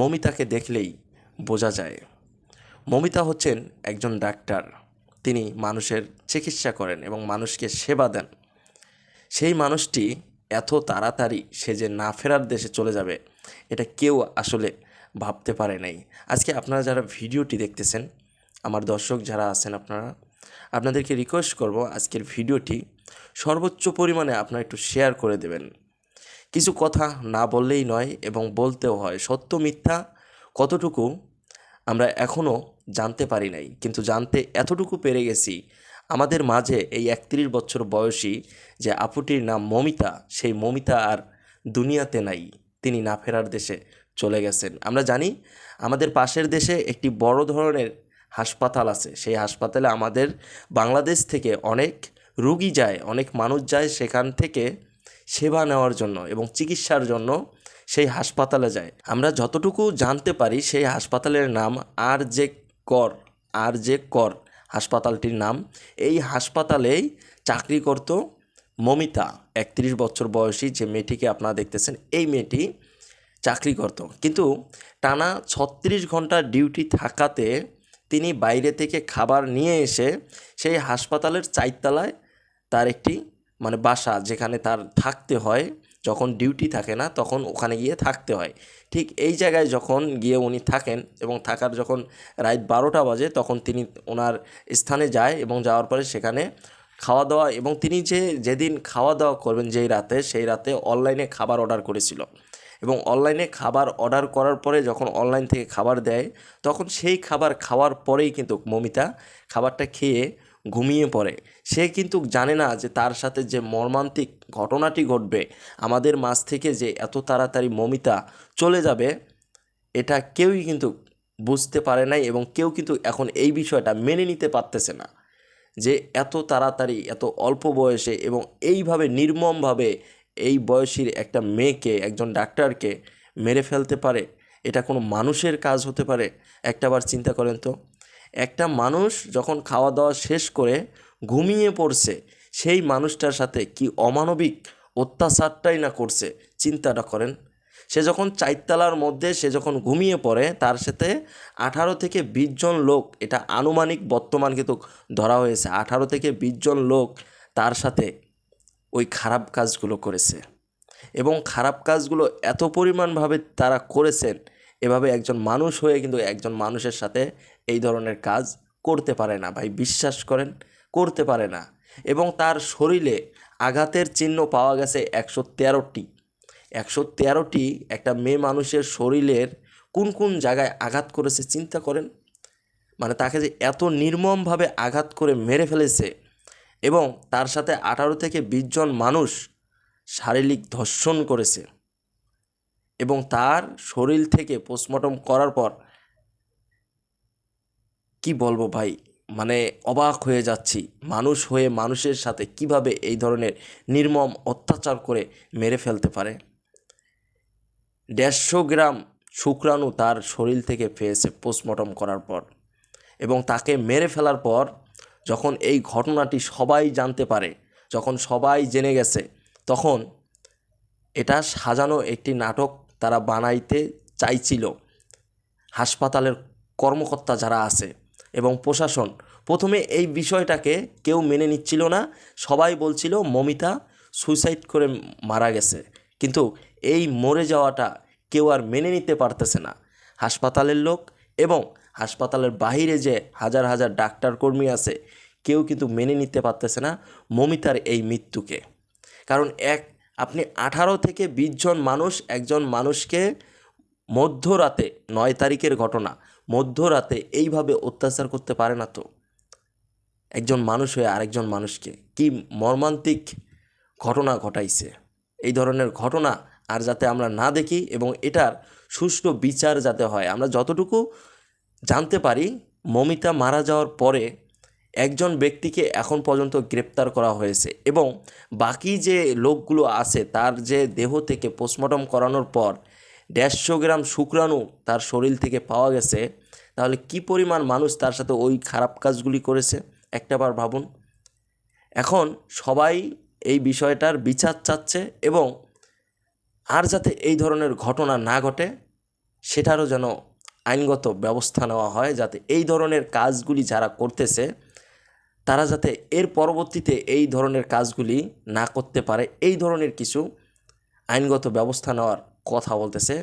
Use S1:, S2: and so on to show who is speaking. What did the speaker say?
S1: মমিতাকে দেখলেই বোঝা যায়। মমিতা হচ্ছেন একজন ডাক্তার। তিনি মানুষের চিকিৎসা করেন এবং মানুষকে সেবা দেন। সেই মানুষটি এত তাড়াতাড়ি সে যে না ফেরার দেশে চলে যাবে, এটা কেউ আসলে ভাবতে পারে নাই। আজকে আপনারা যারা ভিডিওটি দেখতেছেন, আমার দর্শক যারা আছেন আপনারা, আপনাদেরকে রিকোয়েস্ট করব আজকের ভিডিওটি সর্বোচ্চ পরিমাণে আপনারা একটু শেয়ার করে দেবেন। কিছু কথা না বললেই নয় এবং বলতেও হয়। সত্য, মিথ্যা কতটুকু আমরা এখনও জানতে পারি নাই। কিন্তু জানতে এতটুকু পেরে গেছি, আমাদের মাঝে এই একত্রিশ বছর বয়সী যে আপুটির নাম মমিতা, সেই মমিতা আর দুনিয়াতে নাই। তিনি না ফেরার দেশে চলে গেছেন। আমরা জানি আমাদের পাশের দেশে একটি বড় ধরনের হাসপাতাল আছে। সেই হাসপাতালে আমাদের বাংলাদেশ থেকে অনেক রুগী যায়, অনেক মানুষ যায় সেখান থেকে সেবা নেওয়ার জন্য এবং চিকিৎসার জন্য সেই হাসপাতালে যায়। আমরা যতটুকু জানতে পারি সেই হাসপাতালের নাম আর জে কর, আর জে কর হাসপাতালটির নাম, এই হাসপাতালেই চাকরি করত মমিতা, একত্রিশ বছর বয়সী যে মেয়েটিকে আপনারা দেখতেছেন, এই মেয়েটি চাকরি করত। কিন্তু টানা ছত্রিশ ঘণ্টা ডিউটি থাকাতে তিনি বাইরে থেকে খাবার নিয়ে এসে সেই হাসপাতালের চারতলায় তার একটি মানে বাসা যেখানে তার থাকতে হয়, যখন ডিউটি থাকে না, তখন ওখানে গিয়ে থাকতে হয়। ঠিক এই জায়গায় যখন গিয়ে উনি থাকেন এবং থাকার যখন রাত বারোটা বাজে, তখন তিনি ওনার স্থানে যায় এবং যাওয়ার পরে সেখানে খাওয়া দাওয়া এবং তিনি যে যেদিন খাওয়া দাওয়া করবেন যেই রাতে, সেই রাতে অনলাইনে খাবার অর্ডার করেছিল। এবং অনলাইনে খাবার অর্ডার করার পরে যখন অনলাইন থেকে খাবার দেয়, তখন সেই খাবার খাওয়ার পরেই কিন্তু মমিতা খাবারটা খেয়ে ঘুমিয়ে পড়ে। সে কিন্তু জানে না যে তার সাথে যে মর্মান্তিক ঘটনাটি ঘটবে, আমাদের মাঝ থেকে যে এত তাড়াতাড়ি মমিতা চলে যাবে, এটা কেউই কিন্তু বুঝতে পারে নাই এবং কেউ কিন্তু এখন এই বিষয়টা মেনে নিতে পারতেছে না যে এত তাড়াতাড়ি, এত অল্প বয়সে এবং এইভাবে নির্মমভাবে এই বয়সীর একটা মেয়েকে, একজন ডাক্তারকে মেরে ফেলতে পারে। এটা কোনো মানুষের কাজ হতে পারে? একটাবার চিন্তা করেন তো। একটা মানুষ যখন খাওয়া দাওয়া শেষ করে ঘুমিয়ে পড়ছে, সেই মানুষটার সাথে কি অমানবিক অত্যাচারটাই না করছে, চিন্তাটা করেন? সে যখন চারতলার মধ্যে সে যখন ঘুমিয়ে পড়ে, তার সাথে আঠারো থেকে বিশ জন লোক, এটা আনুমানিক বর্তমান কিন্তু ধরা হয়েছে, আঠারো থেকে বিশ জন লোক তার সাথে ওই খারাপ কাজগুলো করেছে। এবং খারাপ কাজগুলো এত পরিমাণভাবে তারা করেছেন এভাবে একজন মানুষ হয়ে কিন্তু একজন মানুষের সাথে এই ধরনের কাজ করতে পারে না, ভাই। বিশ্বাস করেন, করতে পারে না। এবং তার শরীরে আঘাতের চিহ্ন পাওয়া গেছে একশো তেরোটি। একশো তেরোটি একটা মেয়ে মানুষের শরীরের কোন কোন জায়গায় আঘাত করেছে চিন্তা করেন? মানে তাকে যে এত নির্মমভাবে আঘাত করে মেরে ফেলেছে এবং তার সাথে আঠারো থেকে বিশ জন মানুষ শারীরিক ধর্ষণ করেছে। এবং তার শরীর থেকে পোস্টমর্টম করার পর কি বলব ভাই? মানে অবাক হয়ে যাচ্ছি। মানুষ হয়ে মানুষের সাথে কীভাবে এই ধরনের নির্মম অত্যাচার করে মেরে ফেলতে পারে? দেড়শো গ্রাম শুক্রাণু তার শরীর থেকে পেয়েছে পোস্টমর্টম করার পর এবং তাকে মেরে ফেলার পর যখন এই ঘটনাটি সবাই জানতে পারে, যখন সবাই জেনে গেছে, তখন এটা সাজানো একটি নাটক তারা বানাইতে চাইছিল। হাসপাতালের কর্মকর্তা যারা আছে এবং প্রশাসন, প্রথমে এই বিষয়টাকে কেউ মেনে নিচ্ছিল না। সবাই বলছিল, মমিতা সুইসাইড করে মারা গেছে। কিন্তু এই মরে যাওয়াটা কেউ আর মেনে নিতে পারতেছে না। হাসপাতালের লোক এবং হাসপাতালের বাইরে যে হাজার হাজার ডাক্তার কর্মী আছে, কেউ কিন্তু মেনে নিতে পারতেছে না মমিতার এই মৃত্যুকে। কারণ এক আপনি আঠারো থেকে বিশ জন মানুষ, একজন মানুষকে মধ্যরাতে নয় তারিখের ঘটনা, মধ্যরাতে এইভাবে অত্যাচার করতে পারে না তো? একজন মানুষ হয়ে আরেকজন মানুষকে কি মর্মান্তিক ঘটনা ঘটাইছে? এই ধরনের ঘটনা আর যাতে আমরা না দেখি এবং এটার সুষ্ঠু বিচার যাতে হয়। আমরা যতটুকু জানতে পারি, মমিতা মারা যাওয়ার পরে একজন ব্যক্তিকে এখন পর্যন্ত গ্রেপ্তার করা হয়েছে এবং বাকি যে লোকগুলো আছে তার যে দেহ থেকে পোস্টমর্টম করানোর পর দেড়শো গ্রাম শুক্রাণু তার শরীর থেকে পাওয়া গেছে, তাহলে কি পরিমাণ মানুষ তার সাথে ওই খারাপ কাজগুলি করেছে? একটাবার ভাবুন। এখন সবাই এই বিষয়টার বিচার চাচ্ছে এবং আর যাতে এই ধরনের ঘটনা না ঘটে, সেটারও যেন আইনগত ব্যবস্থা নেওয়া হয় যাতে এই ধরনের কাজগুলি যারা করতেছে তারা যাতে এর পরবর্তীতে এই ধরনের কাজগুলি না করতে পারে, এই ধরনের কিছু আইনগত ব্যবস্থা নেওয়ার কথা বলতেছে।